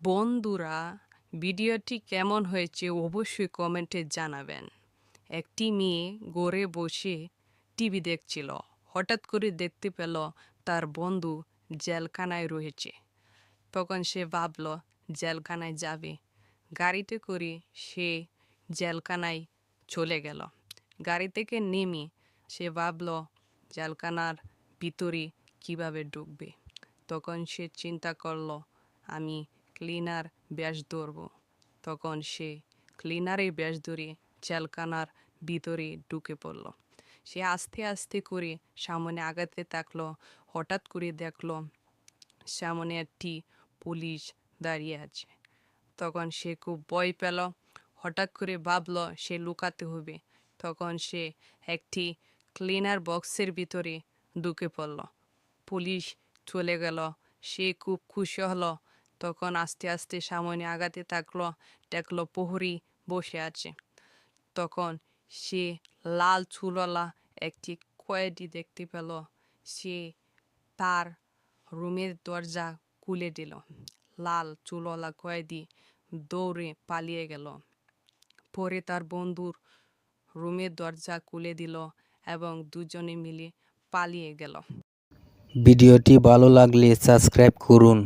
বন্ধুরা, ভিডিওটি কেমন হয়েছে অবশ্যই কমেন্টে জানাবেন। একটি মেয়ে গড়ে বসে টিভি দেখছিল, হঠাৎ করে দেখতে পেল তার বন্ধু জেলখানায় রয়েছে। তখন সে ভাবল, জেলখানায় যাবে। গাড়িতে করে সে জেলখানায় চলে গেল। গাড়ি থেকে নেমে সে ভাবল, জেলখানার ভিতরে কীভাবে ঢুকবে? তখন সে চিন্তা করল, আমি ক্লিনার ব্যাস ধরব। তখন সে ক্লিনারে ব্যাস ধরে জেলখানার ভিতরে ঢুকে পড়ল। সে আস্তে আস্তে করে সামনে আগাতে থাকল, হঠাৎ করে দেখল সামনে একটি পুলিশ দাঁড়িয়ে আছে। তখন সে খুব ভয় পেল, হঠাৎ করে ভাবলো সে লুকাতে হবে। তখন সে একটি ক্লিনার বক্সের ভিতরে ঢুকে পড়ল। পুলিশ চলে গেল। সে খুব খুশি হলো তখন আস্তে আস্তে সামনে আগাতে থাকল, দেখল প্রহরী বসে আছে। তখন সে লাল চুলওয়ালা একটি কয়েদি দেখতে পেল। সে তার রুমের দরজা খুলে দিল। লাল চুলওয়ালা কয়েদি দৌড়ে পালিয়ে গেল। পরে তার বন্ধুর রুমের দরজা খুলে দিল এবং দুজনে মিলে পালিয়ে গেল। ভিডিওটি ভালো লাগলে সাবস্ক্রাইব করুন।